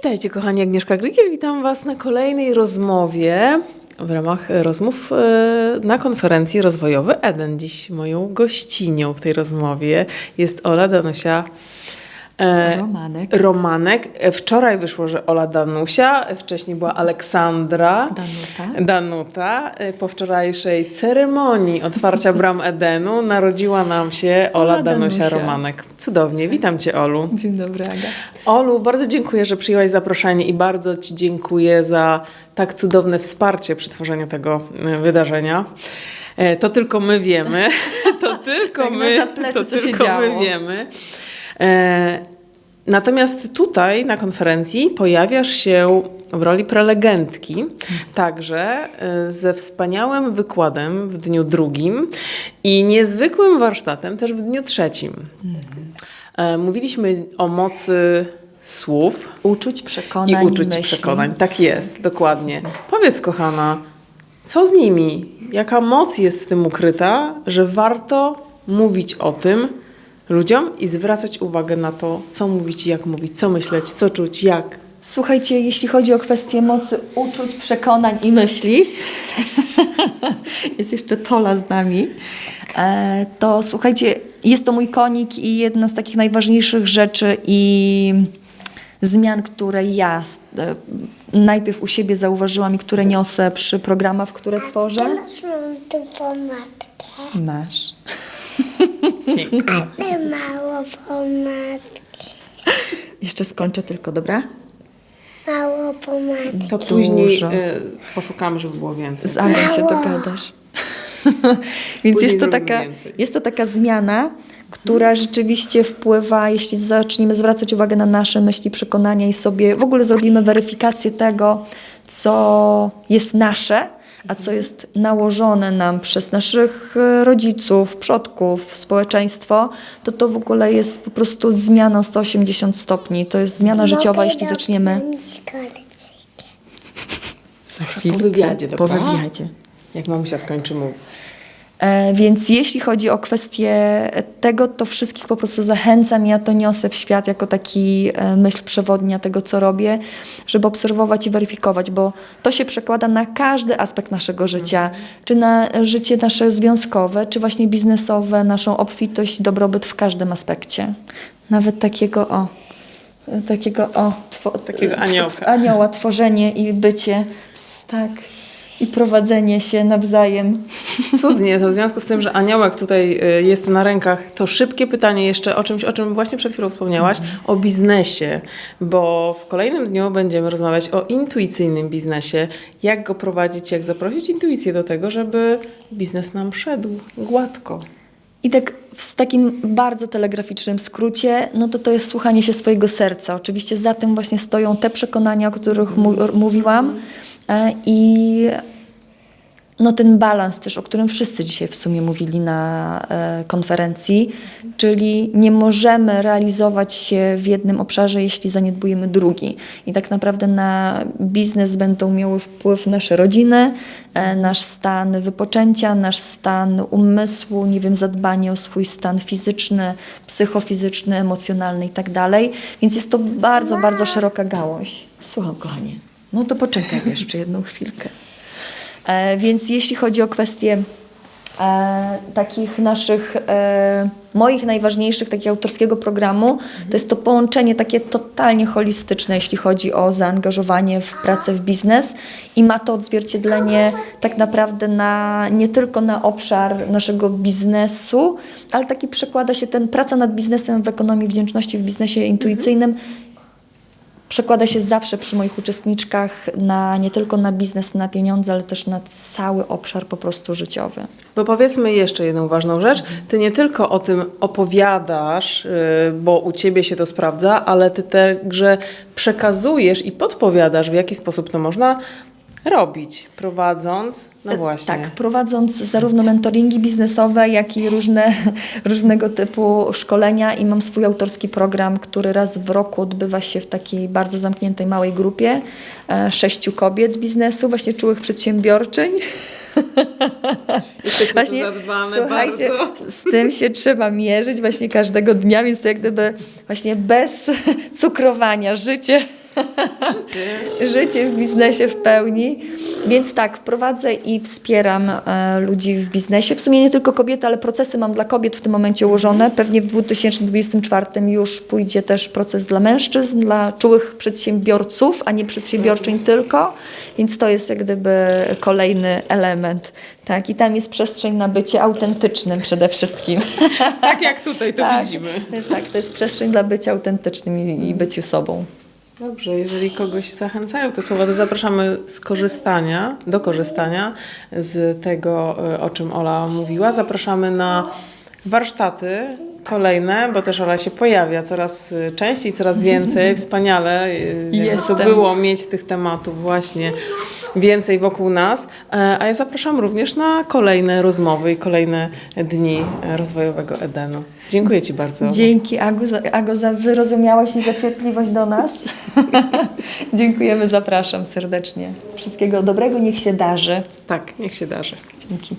Witajcie kochani, Agnieszka Grygiel, witam Was na kolejnej rozmowie w ramach rozmów e, na konferencji rozwojowy Eden. Dziś moją gościnią w tej rozmowie jest Ola Danusia e, Romanek. Romanek. E, Wczoraj wyszło, że Ola Danusia, e, wcześniej była Aleksandra. Danuta. Danuta. E, Po wczorajszej ceremonii otwarcia bram Edenu narodziła nam się Ola, Ola Danusia, Danusia. Romanek. Cudownie, witam Cię Olu. Dzień dobry, Aga. Olu, bardzo dziękuję, że przyjęłaś zaproszenie i bardzo Ci dziękuję za tak cudowne wsparcie przy tworzeniu tego e, wydarzenia. E, To tylko my wiemy. To tylko Tak na my. zapleczu, to tylko my wiemy. E, Natomiast tutaj na konferencji pojawiasz się w roli prelegentki, także e, ze wspaniałym wykładem w dniu drugim i niezwykłym warsztatem też w dniu trzecim. E, Mówiliśmy o mocy słów Uczuć, i przekonań, uczuć myśli. przekonań. Tak jest, dokładnie. Powiedz, kochana, co z nimi? Jaka moc jest w tym ukryta, że warto mówić o tym ludziom i zwracać uwagę na to, co mówić, jak mówić, co myśleć, co czuć, jak. Słuchajcie, jeśli chodzi o kwestię mocy uczuć, przekonań i myśli, jest jeszcze Tola z nami, e, to słuchajcie, jest to mój konik i jedna z takich najważniejszych rzeczy i zmian, które ja e, najpierw u siebie zauważyłam i które niosę przy programach, które tworzę. Masz pomadkę, Masz. Ale mało pomadki, Jeszcze skończę tylko, dobra? mało pomadki. To później Dużo. y, poszukamy, żeby było więcej. Z Agą się Mało. dogadasz. Więc Później jest to, zrobimy taka, więcej. jest to taka zmiana, która rzeczywiście wpływa, jeśli zaczniemy zwracać uwagę na nasze myśli, przekonania i sobie w ogóle zrobimy weryfikację tego, co jest nasze, a co jest nałożone nam przez naszych e, rodziców, przodków, społeczeństwo, to to w ogóle jest po prostu zmiana o 180 stopni. To jest zmiana życiowa, jeśli zaczniemy za Po wywiadzie, po dobra? wywiadzie. Jak mamusia skończy mówić. E, Więc jeśli chodzi o kwestię tego, to wszystkich po prostu zachęcam, ja to niosę w świat jako taki e, myśl przewodnia tego, co robię, żeby obserwować i weryfikować, bo to się przekłada na każdy aspekt naszego życia, czy na życie nasze związkowe, czy właśnie biznesowe, naszą obfitość, dobrobyt w każdym aspekcie. Nawet takiego o, takiego o, two, Takiego aniołka. anioła, tworzenie i bycie, tak, i prowadzenie się nawzajem. Cudnie, to w związku z tym, że aniołek tutaj y, jest na rękach, to szybkie pytanie jeszcze o czymś, o czym właśnie przed chwilą wspomniałaś, o biznesie, bo w kolejnym dniu będziemy rozmawiać o intuicyjnym biznesie, jak go prowadzić, jak zaprosić intuicję do tego, żeby biznes nam szedł gładko. I tak w takim bardzo telegraficznym skrócie, no to to jest słuchanie się swojego serca. Oczywiście za tym właśnie stoją te przekonania, o których mu mówiłam e, i no ten balans też, o którym wszyscy dzisiaj w sumie mówili na e, konferencji, czyli nie możemy realizować się w jednym obszarze, jeśli zaniedbujemy drugi. I tak naprawdę na biznes będą miały wpływ nasze rodziny, e, nasz stan wypoczęcia, nasz stan umysłu, nie wiem, zadbanie o swój stan fizyczny, psychofizyczny, emocjonalny i tak dalej. Więc jest to bardzo, bardzo szeroka gałąź. Słucham, kochanie. No to poczekaj jeszcze jedną chwilkę. E, więc jeśli chodzi o kwestie e, takich naszych, e, moich najważniejszych, takiego autorskiego programu, to jest to połączenie takie totalnie holistyczne, jeśli chodzi o zaangażowanie w pracę w biznes i ma to odzwierciedlenie tak naprawdę na, nie tylko na obszar naszego biznesu, ale taki przekłada się ten praca nad biznesem w ekonomii wdzięczności, w biznesie intuicyjnym przekłada się zawsze przy moich uczestniczkach na nie tylko na biznes, na pieniądze, ale też na cały obszar po prostu życiowy. Bo powiedzmy jeszcze jedną ważną rzecz. Ty nie tylko o tym opowiadasz, yy, bo u ciebie się to sprawdza, ale ty także przekazujesz i podpowiadasz, w jaki sposób to można robić, prowadząc. No właśnie. Tak, prowadząc zarówno mentoringi biznesowe, jak i różne, różnego typu szkolenia i mam swój autorski program, który raz w roku odbywa się w takiej bardzo zamkniętej małej grupie e, sześciu kobiet biznesu, właśnie czułych przedsiębiorczyń. Jesteśmy Właśnie, słuchajcie, bardzo. z tym się trzeba mierzyć właśnie każdego dnia, więc to jak gdyby właśnie bez cukrowania życie życie w biznesie w pełni. Więc tak, prowadzę i wspieram e, ludzi w biznesie. W sumie nie tylko kobiety, ale procesy mam dla kobiet w tym momencie ułożone. Pewnie w 2024 już pójdzie też proces dla mężczyzn, dla czułych przedsiębiorców, a nie przedsiębiorczyń tylko. Więc to jest jak gdyby kolejny element. Tak, i tam jest przestrzeń na bycie autentycznym przede wszystkim. Tak jak tutaj to Tak, widzimy. To jest tak, to jest przestrzeń dla bycia autentycznym i, i byciu sobą. Dobrze, jeżeli kogoś zachęcają te słowa, to zapraszamy skorzystania, do korzystania z tego, e, o czym Ola mówiła. Zapraszamy na warsztaty kolejne, bo też Ola się pojawia coraz e, częściej, coraz więcej. Wspaniale e, jakby to było mieć tych tematów właśnie więcej wokół nas. E, A ja zapraszam również na kolejne rozmowy i kolejne dni e, rozwojowego Edenu. Dziękuję Ci bardzo. Dzięki Agu za, Ago za wyrozumiałość i za cierpliwość do nas. Dziękujemy, zapraszam serdecznie. Wszystkiego dobrego, niech się darzy. Tak, niech się darzy. Dzięki.